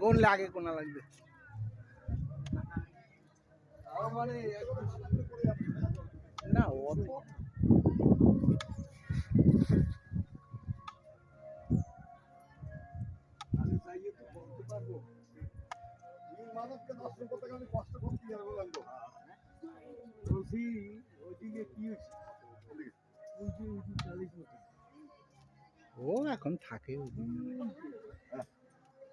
গুনলে আগে কোনা লাগবে? মানে না অত দর্শন করতে গেলে কষ্ট করতে যাব বলছি ওইদিকে কি হয়েছে? ও এখন থাকে ওদিকে। ওইদিকে তাহলে কি দেখা যাচ্ছে কি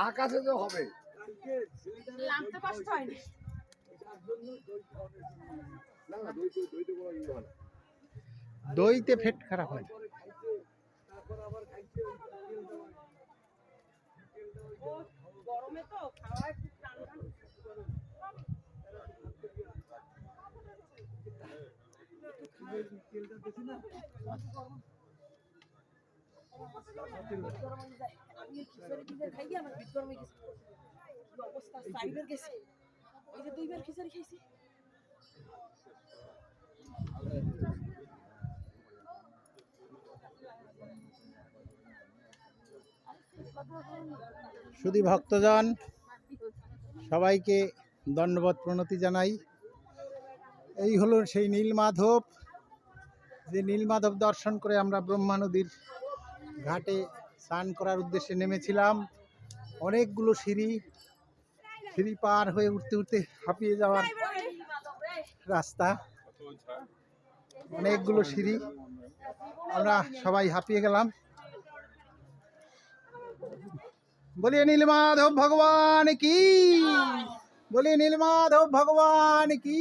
আকাশে তো হবে। নামতে কষ্ট হয় দইতে ফেট খারাপ হয় গরমে তো খাওয়া শুধু ভক্তজন সবাইকে দণ্ডবত প্রণতি জানাই। এই হলো সেই নীলমাধব যে নীলমাধব দর্শন করে আমরা ব্রহ্মা নদীর ঘাটে স্নান করার উদ্দেশ্যে নেমেছিলাম। অনেকগুলো সিঁড়ি সিঁড়ি পার হয়ে উঠতে উঠতে হাঁপিয়ে যাওয়ার রাস্তা। অনেকগুলো সিঁড়ি, আমরা সবাই হাঁপিয়ে গেলাম। বলি নীলমাধব ভগবান কি? বলি নীলমাধব ভগবান কি?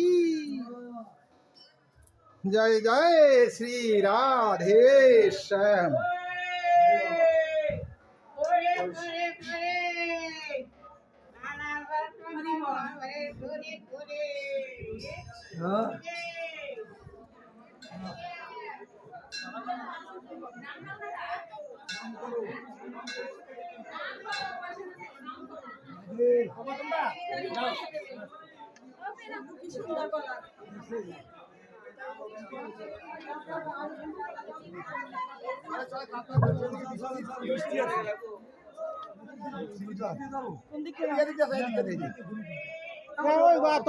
জয় জয় শ্রী রাধে শ্যাম। কি সুন্দর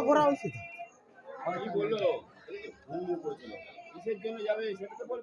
করা উচিত কি বলল কিসের সেটা